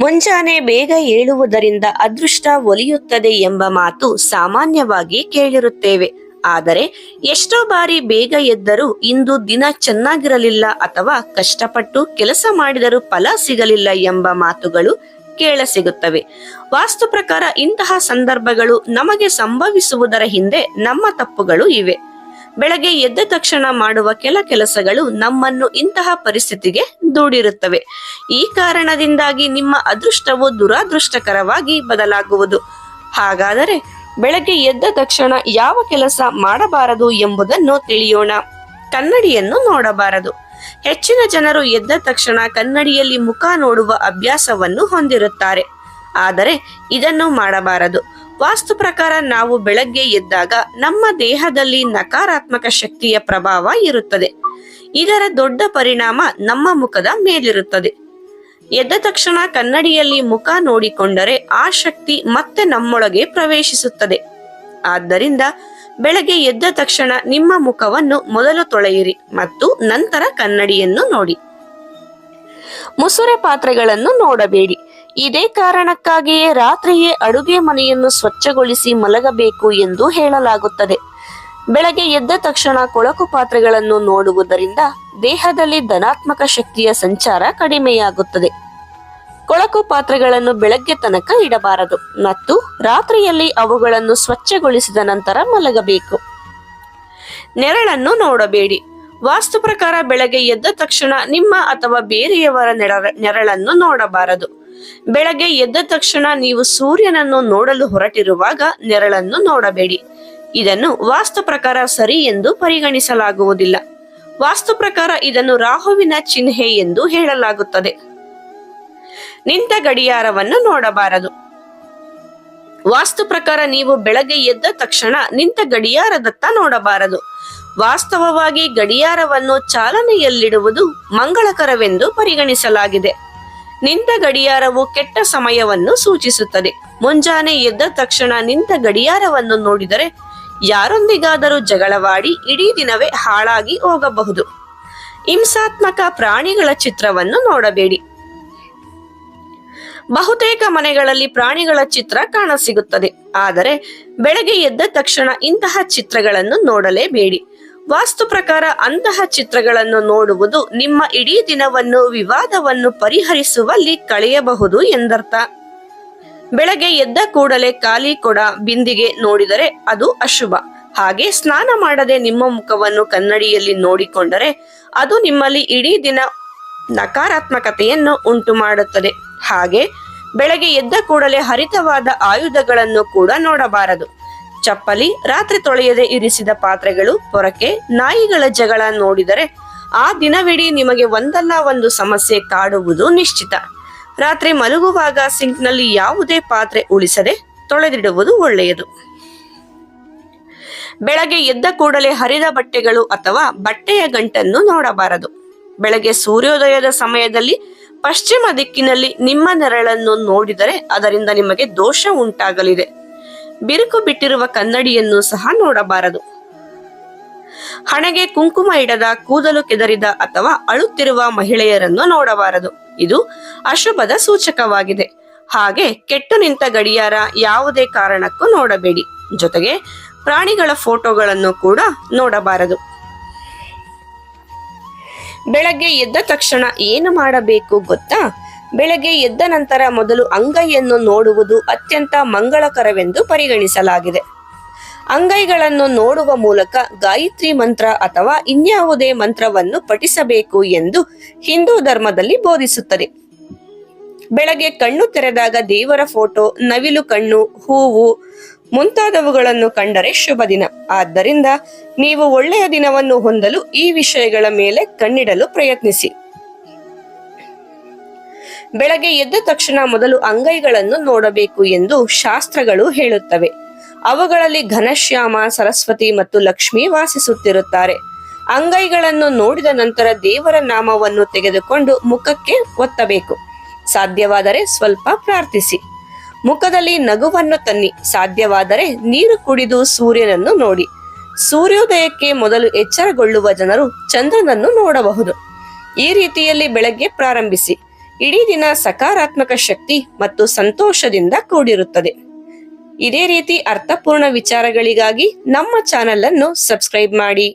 ಮುಂಜಾನೆ ಬೇಗ ಏಳುವುದರಿಂದ ಅದೃಷ್ಟ ಒಲಿಯುತ್ತದೆ ಎಂಬ ಮಾತು ಸಾಮಾನ್ಯವಾಗಿ ಕೇಳಿರುತ್ತೇವೆ. ಆದರೆ ಎಷ್ಟೋ ಬಾರಿ ಬೇಗ ಎದ್ದರೂ ಇಂದು ದಿನ ಚೆನ್ನಾಗಿರಲಿಲ್ಲ ಅಥವಾ ಕಷ್ಟಪಟ್ಟು ಕೆಲಸ ಮಾಡಿದರೂ ಫಲ ಸಿಗಲಿಲ್ಲ ಎಂಬ ಮಾತುಗಳು ಕೇಳಸಿಗುತ್ತವೆ ವಾಸ್ತು ಪ್ರಕಾರ ಇಂತಹ ಸಂದರ್ಭಗಳು ನಮಗೆ ಸಂಭವಿಸುವುದರ ಹಿಂದೆ ನಮ್ಮ ತಪ್ಪುಗಳು ಇವೆ. ಬೆಳಗ್ಗೆ ಎದ್ದ ತಕ್ಷಣ ಮಾಡುವ ಕೆಲ ಕೆಲಸಗಳು ನಮ್ಮನ್ನು ಇಂತಹ ಪರಿಸ್ಥಿತಿಗೆ ದೂಡಿರುತ್ತವೆ. ಈ ಕಾರಣದಿಂದಾಗಿ ನಿಮ್ಮ ಅದೃಷ್ಟವು ದುರಾದೃಷ್ಟಕರವಾಗಿ ಬದಲಾಗುವುದು. ಹಾಗಾದರೆ ಬೆಳಗ್ಗೆ ಎದ್ದ ತಕ್ಷಣ ಯಾವ ಕೆಲಸ ಮಾಡಬಾರದು ಎಂಬುದನ್ನು ತಿಳಿಯೋಣ. ಕನ್ನಡಿಯನ್ನು ನೋಡಬಾರದು. ಹೆಚ್ಚಿನ ಜನರು ಎದ್ದ ತಕ್ಷಣ ಕನ್ನಡಿಯಲ್ಲಿ ಮುಖ ನೋಡುವ ಅಭ್ಯಾಸವನ್ನು ಹೊಂದಿರುತ್ತಾರೆ. ಆದರೆ ಇದನ್ನು ಮಾಡಬಾರದು. ವಾಸ್ತು ಪ್ರಕಾರ ನಾವು ಬೆಳಗ್ಗೆ ಎದ್ದಾಗ ನಮ್ಮ ದೇಹದಲ್ಲಿ ನಕಾರಾತ್ಮಕ ಶಕ್ತಿಯ ಪ್ರಭಾವ ಇರುತ್ತದೆ. ಇದರ ದೊಡ್ಡ ಪರಿಣಾಮ ನಮ್ಮ ಮುಖದ ಮೇಲಿರುತ್ತದೆ. ಎದ್ದ ತಕ್ಷಣ ಕನ್ನಡಿಯಲ್ಲಿ ಮುಖ ನೋಡಿಕೊಂಡರೆ ಆ ಶಕ್ತಿ ಮತ್ತೆ ನಮ್ಮೊಳಗೆ ಪ್ರವೇಶಿಸುತ್ತದೆ. ಆದ್ದರಿಂದ ಬೆಳಗ್ಗೆ ಎದ್ದ ತಕ್ಷಣ ನಿಮ್ಮ ಮುಖವನ್ನು ಮೊದಲು ತೊಳೆಯಿರಿ ಮತ್ತು ನಂತರ ಕನ್ನಡಿಯನ್ನು ನೋಡಿ. ಮುಸುರೆ ಪಾತ್ರೆಗಳನ್ನು ನೋಡಬೇಡಿ. ಇದೇ ಕಾರಣಕ್ಕಾಗಿಯೇ ರಾತ್ರಿಯೇ ಅಡುಗೆ ಮನೆಯನ್ನು ಸ್ವಚ್ಛಗೊಳಿಸಿ ಮಲಗಬೇಕು ಎಂದು ಹೇಳಲಾಗುತ್ತದೆ. ಬೆಳಗ್ಗೆ ಎದ್ದ ತಕ್ಷಣ ಕೊಳಕು ಪಾತ್ರೆಗಳನ್ನು ನೋಡುವುದರಿಂದ ದೇಹದಲ್ಲಿ ಧನಾತ್ಮಕ ಶಕ್ತಿಯ ಸಂಚಾರ ಕಡಿಮೆಯಾಗುತ್ತದೆ. ಕೊಳಕು ಪಾತ್ರೆಗಳನ್ನು ಬೆಳಗ್ಗೆ ತನಕ ಇಡಬಾರದು. ಮತ್ತು ರಾತ್ರಿಯಲ್ಲಿ ಅವುಗಳನ್ನು ಸ್ವಚ್ಛಗೊಳಿಸಿದ ನಂತರ ಮಲಗಬೇಕು. ನೆರಳನ್ನು ನೋಡಬೇಡಿ. ವಾಸ್ತು ಪ್ರಕಾರ ಬೆಳಗ್ಗೆ ಎದ್ದ ತಕ್ಷಣ ನಿಮ್ಮ ಅಥವಾ ಬೇರೆಯವರ ನೆರ ನೆರಳನ್ನು ನೋಡಬಾರದು. ಬೆಳಗ್ಗೆ ಎದ್ದ ತಕ್ಷಣ ನೀವು ಸೂರ್ಯನನ್ನು ನೋಡಲು ಹೊರಟಿರುವಾಗ ನೆರಳನ್ನು ನೋಡಬೇಡಿ. ಇದನ್ನು ವಾಸ್ತು ಪ್ರಕಾರ ಸರಿ ಎಂದು ಪರಿಗಣಿಸಲಾಗುವುದಿಲ್ಲ. ವಾಸ್ತು ಪ್ರಕಾರ ಇದನ್ನು ರಾಹುವಿನ ಚಿಹ್ನೆ ಎಂದು ಹೇಳಲಾಗುತ್ತದೆ. ನಿಂತ ಗಡಿಯಾರವನ್ನು ನೋಡಬಾರದು. ವಾಸ್ತು ಪ್ರಕಾರ ನೀವು ಬೆಳಗ್ಗೆ ಎದ್ದ ತಕ್ಷಣ ನಿಂತ ಗಡಿಯಾರದತ್ತ ನೋಡಬಾರದು. ವಾಸ್ತವವಾಗಿ ಗಡಿಯಾರವನ್ನು ಚಾಲನೆಯಲ್ಲಿಡುವುದು ಮಂಗಳಕರವೆಂದು ಪರಿಗಣಿಸಲಾಗಿದೆ. ನಿಂತ ಗಡಿಯಾರವು ಕೆಟ್ಟ ಸಮಯವನ್ನು ಸೂಚಿಸುತ್ತದೆ. ಮುಂಜಾನೆ ಎದ್ದ ತಕ್ಷಣ ನಿಂತ ಗಡಿಯಾರವನ್ನು ನೋಡಿದರೆ ಯಾರೊಂದಿಗಾದರೂ ಜಗಳವಾಡಿ ಇಡೀ ದಿನವೇ ಹಾಳಾಗಿ ಹೋಗಬಹುದು. ಹಿಂಸಾತ್ಮಕ ಪ್ರಾಣಿಗಳ ಚಿತ್ರವನ್ನು ನೋಡಬೇಡಿ. ಬಹುತೇಕ ಮನೆಗಳಲ್ಲಿ ಪ್ರಾಣಿಗಳ ಚಿತ್ರ ಕಾಣಸಿಗುತ್ತದೆ. ಆದರೆ ಬೆಳಗ್ಗೆ ಎದ್ದ ತಕ್ಷಣ ಇಂತಹ ಚಿತ್ರಗಳನ್ನು ನೋಡಲೇಬೇಡಿ. ವಾಸ್ತು ಪ್ರಕಾರ ಅಂತಹ ಚಿತ್ರಗಳನ್ನು ನೋಡುವುದು ನಿಮ್ಮ ಇಡೀ ದಿನವನ್ನು, ವಿವಾದವನ್ನು ಪರಿಹರಿಸುವಲ್ಲಿ ಕಳೆಯಬಹುದು ಎಂದರ್ಥ. ಬೆಳಗ್ಗೆ ಎದ್ದ ಕೂಡಲೇ ಖಾಲಿ ಕೊಡ ಬಿಂದಿಗೆ ನೋಡಿದರೆ ಅದು ಅಶುಭ. ಹಾಗೆ ಸ್ನಾನ ಮಾಡದೆ ನಿಮ್ಮ ಮುಖವನ್ನು ಕನ್ನಡಿಯಲ್ಲಿ ನೋಡಿಕೊಂಡರೆ ಅದು ನಿಮ್ಮಲ್ಲಿ ಇಡೀ ದಿನ ನಕಾರಾತ್ಮಕತೆಯನ್ನು ಉಂಟು ಮಾಡುತ್ತದೆ ಹಾಗೆ ಬೆಳಗ್ಗೆ ಎದ್ದ ಕೂಡಲೇ ಹರಿತವಾದ ಆಯುಧಗಳನ್ನು ಕೂಡ ನೋಡಬಾರದು. ಚಪ್ಪಲಿ ರಾತ್ರಿ ತೊಳೆಯದೆ ಇರಿಸಿದ ಪಾತ್ರೆಗಳು ಪೊರಕೆ ನಾಯಿಗಳ ಜಗಳ ನೋಡಿದರೆ ಆ ದಿನವಿಡೀ ನಿಮಗೆ ಒಂದಲ್ಲ ಒಂದು ಸಮಸ್ಯೆ ಕಾಡುವುದು ನಿಶ್ಚಿತ. ರಾತ್ರಿ ಮಲಗುವಾಗ ಸಿಂಕ್ನಲ್ಲಿ ಯಾವುದೇ ಪಾತ್ರೆ ಉಳಿಸದೆ ತೊಳೆದಿಡುವುದು ಒಳ್ಳೆಯದು. ಬೆಳಗ್ಗೆ ಎದ್ದ ಕೂಡಲೇ ಹರಿದ ಬಟ್ಟೆಗಳು ಅಥವಾ ಬಟ್ಟೆಯ ಗಂಟನ್ನು ನೋಡಬಾರದು. ಬೆಳಗ್ಗೆ ಸೂರ್ಯೋದಯದ ಸಮಯದಲ್ಲಿ ಪಶ್ಚಿಮ ದಿಕ್ಕಿನಲ್ಲಿ ನಿಮ್ಮ ನೆರಳನ್ನು ನೋಡಿದರೆ ಅದರಿಂದ ನಿಮಗೆ ದೋಷ ಉಂಟಾಗಲಿದೆ. ಬಿರುಕು ಬಿಟ್ಟಿರುವ ಕನ್ನಡಿಯನ್ನು ಸಹ ನೋಡಬಾರದು. ಹಣೆಗೆ ಕುಂಕುಮ ಇಡದ ಕೂದಲು ಕೆದರಿದ ಅಥವಾ ಅಳುತ್ತಿರುವ ಮಹಿಳೆಯರನ್ನು ನೋಡಬಾರದು. ಇದು ಅಶುಭದ ಸೂಚಕವಾಗಿದೆ. ಹಾಗೆ ಕೆಟ್ಟು ನಿಂತ ಗಡಿಯಾರ ಯಾವುದೇ ಕಾರಣಕ್ಕೂ ನೋಡಬೇಡಿ. ಜೊತೆಗೆ ಪ್ರಾಣಿಗಳ ಫೋಟೋಗಳನ್ನು ಕೂಡ ನೋಡಬಾರದು. ಬೆಳಗ್ಗೆ ಎದ್ದ ತಕ್ಷಣ ಏನು ಮಾಡಬೇಕು ಗೊತ್ತಾ? ಬೆಳಗ್ಗೆ ಎದ್ದ ನಂತರ ಮೊದಲು ಅಂಗೈಯನ್ನು ನೋಡುವುದು ಅತ್ಯಂತ ಮಂಗಳಕರವೆಂದು ಪರಿಗಣಿಸಲಾಗಿದೆ. ಅಂಗೈಗಳನ್ನು ನೋಡುವ ಮೂಲಕ ಗಾಯತ್ರಿ ಮಂತ್ರ ಅಥವಾ ಇನ್ಯಾವುದೇ ಮಂತ್ರವನ್ನು ಪಠಿಸಬೇಕು ಎಂದು ಹಿಂದೂ ಧರ್ಮದಲ್ಲಿ ಬೋಧಿಸುತ್ತದೆ. ಬೆಳಗ್ಗೆ ಕಣ್ಣು ತೆರೆದಾಗ ದೇವರ ಫೋಟೋ, ನವಿಲು ಕಣ್ಣು, ಹೂವು ಮುಂತಾದವುಗಳನ್ನು ಕಂಡರೆ ಶುಭ ದಿನ. ಆದ್ದರಿಂದ ನೀವು ಒಳ್ಳೆಯ ದಿನವನ್ನು ಹೊಂದಲು ಈ ವಿಷಯಗಳ ಮೇಲೆ ಕಣ್ಣಿಡಲು ಪ್ರಯತ್ನಿಸಿ. ಬೆಳಗ್ಗೆ ಎದ್ದ ತಕ್ಷಣ ಮೊದಲು ಅಂಗೈಗಳನ್ನು ನೋಡಬೇಕು ಎಂದು ಶಾಸ್ತ್ರಗಳು ಹೇಳುತ್ತವೆ. ಅವುಗಳಲ್ಲಿ ಘನಶ್ಯಾಮ, ಸರಸ್ವತಿ ಮತ್ತು ಲಕ್ಷ್ಮಿ ವಾಸಿಸುತ್ತಿರುತ್ತಾರೆ. ಅಂಗೈಗಳನ್ನು ನೋಡಿದ ನಂತರ ದೇವರ ನಾಮವನ್ನು ತೆಗೆದುಕೊಂಡು ಮುಖಕ್ಕೆ ಒತ್ತಬೇಕು. ಸಾಧ್ಯವಾದರೆ ಸ್ವಲ್ಪ ಪ್ರಾರ್ಥಿಸಿ. ಮುಖದಲ್ಲಿ ನಗುವನ್ನು ತನ್ನಿ. ಸಾಧ್ಯವಾದರೆ ನೀರು ಕುಡಿದು ಸೂರ್ಯನನ್ನು ನೋಡಿ. ಸೂರ್ಯೋದಯಕ್ಕೆ ಮೊದಲು ಎಚ್ಚರಗೊಳ್ಳುವ ಜನರು ಚಂದ್ರನನ್ನು ನೋಡಬಹುದು. ಈ ರೀತಿಯಲ್ಲಿ ಬೆಳಗ್ಗೆ ಪ್ರಾರಂಭಿಸಿ. ಇಡೀ ದಿನ ಸಕಾರಾತ್ಮಕ ಶಕ್ತಿ ಮತ್ತು ಸಂತೋಷದಿಂದ ಕೂಡಿರುತ್ತದೆ. ಇದೇ ರೀತಿ ಅರ್ಥಪೂರ್ಣ ವಿಚಾರಗಳಿಗಾಗಿ ನಮ್ಮ ಚಾನೆಲ್ ಅನ್ನು ಸಬ್ಸ್ಕ್ರೈಬ್ ಮಾಡಿ.